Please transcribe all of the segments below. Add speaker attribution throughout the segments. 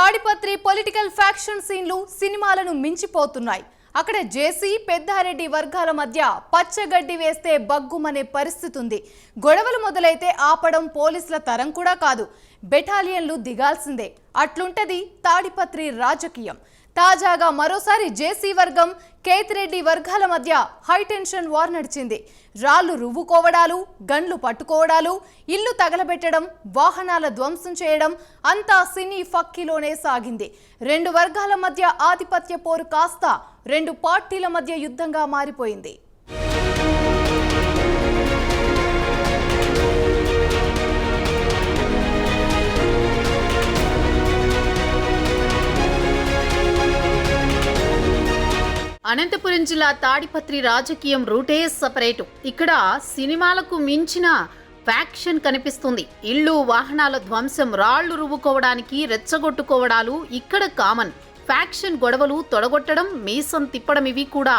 Speaker 1: Tadipatri political faction సీన్లు సినిమాలను మించిపోతున్నాయి. అక్కడ జేసీ పెద్దారెడ్డి వర్గాల మధ్య పచ్చగడ్డి వేస్తే బగ్గుమనే పరిస్థితి ఉంది గొడవలు మొదలైతే ఆపడం పోలీసుల తరం కూడా కాదు. బెటాలియన్లు దిగాల్సిందే. అట్లుంటది తాడిపత్రి రాజకీయం. తాజాగా మరోసారి జేసీ వర్గం కేతిరెడ్డి వర్గాల మధ్య హైటెన్షన్ వార్ నడిచింది. రాళ్ళు రువ్వుకోవడాలు గన్లు పట్టుకోవడాలు ఇల్లు తగలబెట్టడం వాహనాల ధ్వంసం చేయడం అంతా సినీ ఫక్కీలోనే సాగింది. రెండు వర్గాల మధ్య ఆధిపత్య పోరు కాస్త రెండు పార్టీల మధ్య యుద్ధంగా మారిపోయింది.
Speaker 2: అనంతపురం జిల్లా తాడిపత్రి రాజకీయం రూటే సపరేటు. ఇక్కడ సినిమాలకు మించిన ఫ్యాక్షన్ కనిపిస్తుంది. ఇళ్ళు వాహనాల ధ్వంసం రాళ్ళు రువ్వుకోవడానికి రెచ్చగొట్టుకోవడాలు ఇక్కడ కామన్. ఫ్యాక్షన్ గొడవలు తొడగొట్టడం మీసం తిప్పడం ఇవి కూడా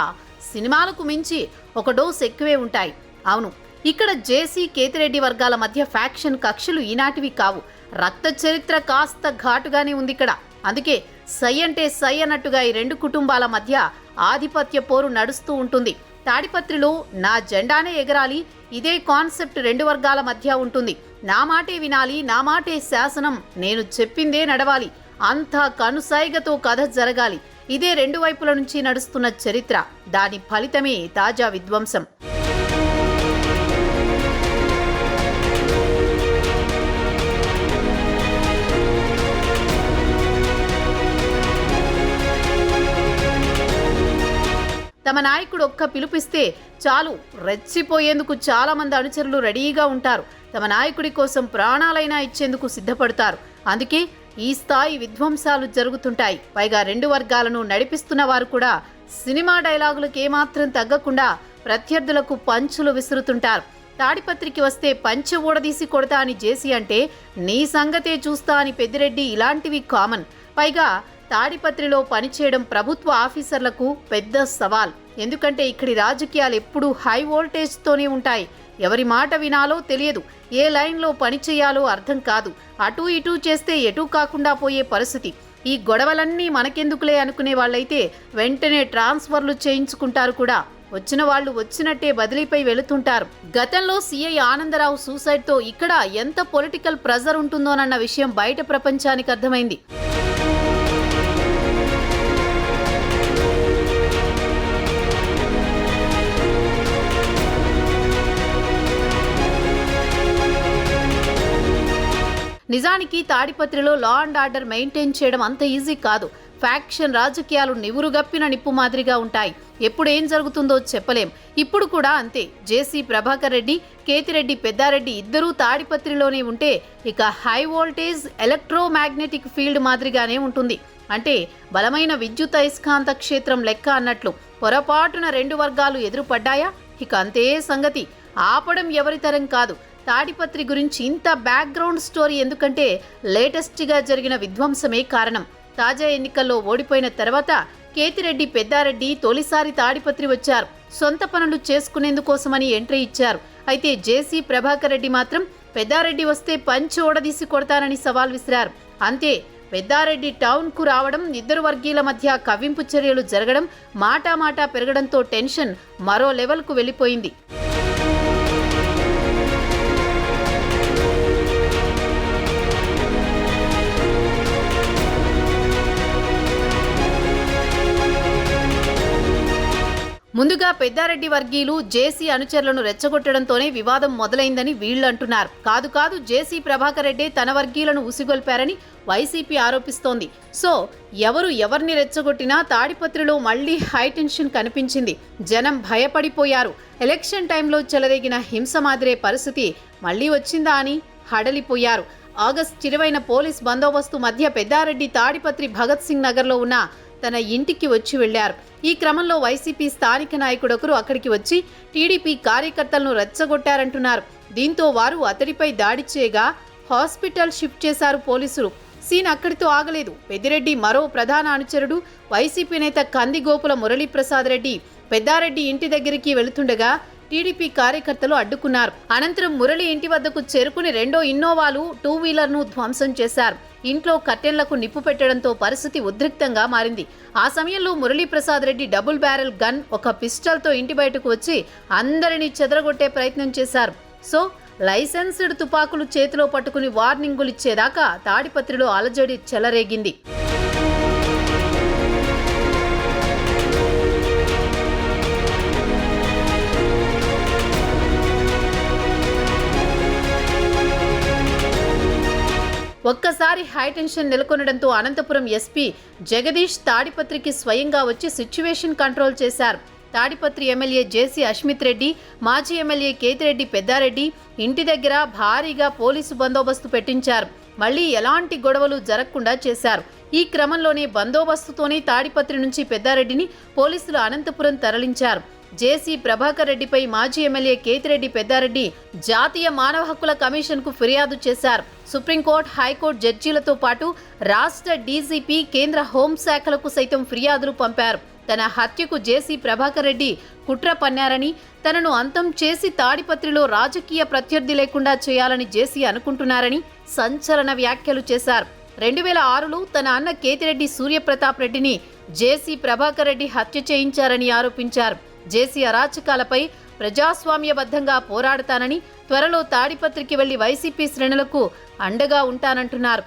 Speaker 2: సినిమాలకు మించి ఒక డోస్ ఎక్కువే ఉంటాయి. అవును ఇక్కడ జేసీ కేతిరెడ్డి వర్గాల మధ్య ఫ్యాక్షన్ కక్షలు ఈనాటివి కావు. రక్త చరిత్ర కాస్త ఘాటుగానే ఉంది ఇక్కడ. అందుకే సై అంటే సై అన్నట్టుగా ఈ రెండు కుటుంబాల మధ్య ఆధిపత్య పోరు నడుస్తూ ఉంటుంది. తాడిపత్రిలో నా జెండానే ఎగరాలి ఇదే కాన్సెప్ట్ రెండు వర్గాల మధ్య ఉంటుంది. నా మాటే వినాలి నా మాటే శాసనం నేను చెప్పిందే నడవాలి. అంతా కనుసైగతో కథ జరగాలి. ఇదే రెండు వైపుల నుంచి నడుస్తున్న చరిత్ర దాని ఫలితమే తాజా విధ్వంసం. తమ నాయకుడు ఒక్క పిలుపిస్తే చాలు రెచ్చిపోయేందుకు చాలామంది అనుచరులు రెడీగా ఉంటారు. తమ నాయకుడి కోసం ప్రాణాలైనా ఇచ్చేందుకు సిద్ధపడతారు. అందుకే ఈ స్థాయి విధ్వంసాలు జరుగుతుంటాయి. పైగా రెండు వర్గాలను నడిపిస్తున్న వారు కూడా సినిమా డైలాగులకు ఏమాత్రం తగ్గకుండా ప్రత్యర్థులకు పంచులు విసురుతుంటారు. తాడిపత్రికి వస్తే పంచె ఊడదీసి కొడతా అని జేసీ అంటే నీ సంగతే చూస్తా అని పెద్దిరెడ్డి ఇలాంటివి కామన్. పైగా తాడిపత్రిలో పనిచేయడం ప్రభుత్వ ఆఫీసర్లకు పెద్ద సవాల్. ఎందుకంటే ఇక్కడి రాజకీయాలు ఎప్పుడూ హై వోల్టేజ్తోనే ఉంటాయి. ఎవరి మాట వినాలో తెలియదు. ఏ లైన్లో పని చేయాలో అర్థం కాదు. అటూ ఇటూ చేస్తే ఎటూ కాకుండా పోయే పరిస్థితి. ఈ గొడవలన్నీ మనకెందుకులే అనుకునే వాళ్ళైతే వెంటనే ట్రాన్స్ఫర్లు చేయించుకుంటారు కూడా. వచ్చిన వాళ్ళు వచ్చినట్టే బదిలీపై వెళుతుంటారు. గతంలో సీఐ ఆనందరావు సూసైడ్తో ఇక్కడ ఎంత పొలిటికల్ ప్రెజర్ ఉంటుందోనన్న విషయం బయట ప్రపంచానికి అర్థమైంది. నిజానికి తాడిపత్రిలో లా అండ్ ఆర్డర్ మెయింటైన్ చేయడం అంత ఈజీ కాదు. ఫ్యాక్షన్ రాజకీయాలు నివురుగప్పిన నిప్పు మాదిరిగా ఉంటాయి. ఎప్పుడు ఏం జరుగుతుందో చెప్పలేం. ఇప్పుడు కూడా అంతే. జేసీ ప్రభాకర్ రెడ్డి కేతిరెడ్డి పెద్దారెడ్డి ఇద్దరూ తాడిపత్రిలోనే ఉంటే ఇక హై వోల్టేజ్ ఎలక్ట్రోమాగ్నెటిక్ ఫీల్డ్ మాదిరిగానే ఉంటుంది. అంటే బలమైన విద్యుత్ అయస్కాంత క్షేత్రం లెక్క అన్నట్లు పొరపాటున రెండు వర్గాలు ఎదురుపడ్డాయా? ఇక అంతే సంగతి. ఆపడం ఎవరితరం కాదు. తాడిపత్రి గురించి ఇంత బ్యాక్గ్రౌండ్ స్టోరీ ఎందుకంటే లేటెస్ట్గా జరిగిన విధ్వంసమే కారణం. తాజా ఎన్నికల్లో ఓడిపోయిన తర్వాత కేతిరెడ్డి పెద్దారెడ్డి తొలిసారి తాడిపత్రి వచ్చారు. సొంత పనులు చేసుకునేందుకోసమని ఎంట్రీ ఇచ్చారు. అయితే జేసీ ప్రభాకర్ రెడ్డి మాత్రం పెద్దారెడ్డి వస్తే పంచి ఓడదీసి కొడతానని సవాల్ విసిరారు. అంతే పెద్దారెడ్డి టౌన్కు రావడం ఇద్దరు వర్గీయుల మధ్య కవ్వింపు చర్యలు జరగడం మాటామాటా పెరగడంతో టెన్షన్ మరో లెవెల్కు వెళ్ళిపోయింది. పెద్దారెడ్డి వర్గీయులు జేసీ అనుచరులను రెచ్చగొట్టడంతోనే వివాదం మొదలైందని వీళ్ళు అంటున్నారు కాదు కాదు జేసీ ప్రభాకర్ రెడ్డి తన వర్గీయులను ఉసిగొల్పారని వైసీపీ ఆరోపిస్తోంది. సో ఎవరు ఎవరిని రెచ్చగొట్టినా తాడిపత్రిలో మళ్ళీ హైటెన్షన్ కనిపించింది. జనం భయపడిపోయారు. ఎలక్షన్ టైంలో చెలరేగిన హింస మాదిరే పరిస్థితి మళ్ళీ వచ్చిందా అని హడలిపోయారు. ఆగస్టు ఇరవైన పోలీస్ బందోబస్తు మధ్య పెద్దారెడ్డి తాడిపత్రి భగత్ సింగ్ నగర్లో ఉన్న తన ఇంటికి వచ్చి వెళ్ళారు ఈ క్రమంలో వైసీపీ స్థానిక నాయకుడొకరు అక్కడికి వచ్చి టీడీపీ కార్యకర్తలను రెచ్చగొట్టారంటున్నారు. దీంతో వారు అతడిపై దాడి చేయగా హాస్పిటల్ షిఫ్ట్ చేశారు పోలీసులు. సీన్ అక్కడితో ఆగలేదు. పెద్దిరెడ్డి మరో ప్రధాన అనుచరుడు వైసీపీ నేత కందిగోపుల మురళీప్రసాద్ రెడ్డి పెద్దారెడ్డి ఇంటి దగ్గరికి వెళుతుండగా టీడీపీ కార్యకర్తలు అడ్డుకున్నారు. అనంతరం మురళి ఇంటి వద్దకు చేరుకుని రెండో ఇన్నోవాలు టూ వీలర్ను ధ్వంసం చేశారు. ఇంట్లో కట్టెళ్ళకు నిప్పు పెట్టడంతో పరిస్థితి ఉద్రిక్తంగా మారింది. ఆ సమయంలో Muraliprasad Reddy double barrel gun ఒక పిస్టల్తో ఇంటి బయటకు వచ్చి అందరినీ చెదరగొట్టే ప్రయత్నం చేశారు. సో లైసెన్స్డ్ తుపాకులు చేతిలో పట్టుకుని వార్నింగులు ఇచ్చేదాకా తాడిపత్రిలో అలజడి చెలరేగింది. భారీ హైటెన్షన్ నెలకొనడంతో అనంతపురం ఎస్పీ జగదీష్ తాడిపత్రికి స్వయంగా వచ్చి సిచ్యువేషన్ కంట్రోల్ చేశారు. తాడిపత్రి ఎమ్మెల్యే జేసీ అష్మిత్ రెడ్డి మాజీ ఎమ్మెల్యే కేతిరెడ్డి పెద్దారెడ్డి ఇంటి దగ్గర భారీగా పోలీసు బందోబస్తు పెట్టించారు. మళ్ళీ ఎలాంటి గొడవలు జరగకుండా చేశారు. ఈ క్రమంలోనే బందోబస్తుతోనే తాడిపత్రి నుంచి పెద్దారెడ్డిని పోలీసులు అనంతపురం తరలించారు. జేసీ ప్రభాకర్ రెడ్డిపై మాజీ ఎమ్మెల్యే కేతిరెడ్డి పెద్దారెడ్డి జాతీయ మానవ హక్కుల కమిషన్కు ఫిర్యాదు చేశారు. సుప్రీంకోర్టు హైకోర్టు జడ్జీలతో పాటు రాష్ట్ర డీజీపీ కేంద్ర హోంశాఖలకు సైతం ఫిర్యాదులు పంపారు. తన హత్యకు జేసీ ప్రభాకర్ రెడ్డి కుట్ర పన్నారని తనను అంతం చేసి తాడిపత్రిలో రాజకీయ ప్రత్యర్థి లేకుండా చేయాలని జేసీ అనుకుంటున్నారని సంచలన వ్యాఖ్యలు చేశారు. రెండు వేల ఆరులో తన అన్న కేతిరెడ్డి సూర్యప్రతాప్ రెడ్డిని జేసీ ప్రభాకర్ రెడ్డి హత్య చేయించారని ఆరోపించారు. జేసీ అరాచకాలపై ప్రజాస్వామ్యబద్ధంగా పోరాడతానని త్వరలో తాడిపత్రికి వెళ్ళి వైసీపీ శ్రేణులకు అండగా ఉంటానంటున్నారు.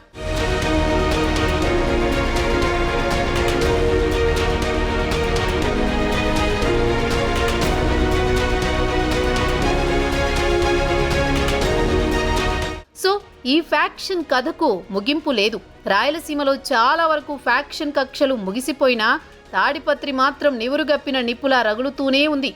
Speaker 2: సో ఈ ఫ్యాక్షన్ కథకు ముగింపు లేదు. రాయలసీమలో చాలా వరకు ఫ్యాక్షన్ కక్షలు ముగిసిపోయినా తాడిపత్రి మాత్రం నివురుగప్పిన నిప్పులా రగులుతూనే ఉంది.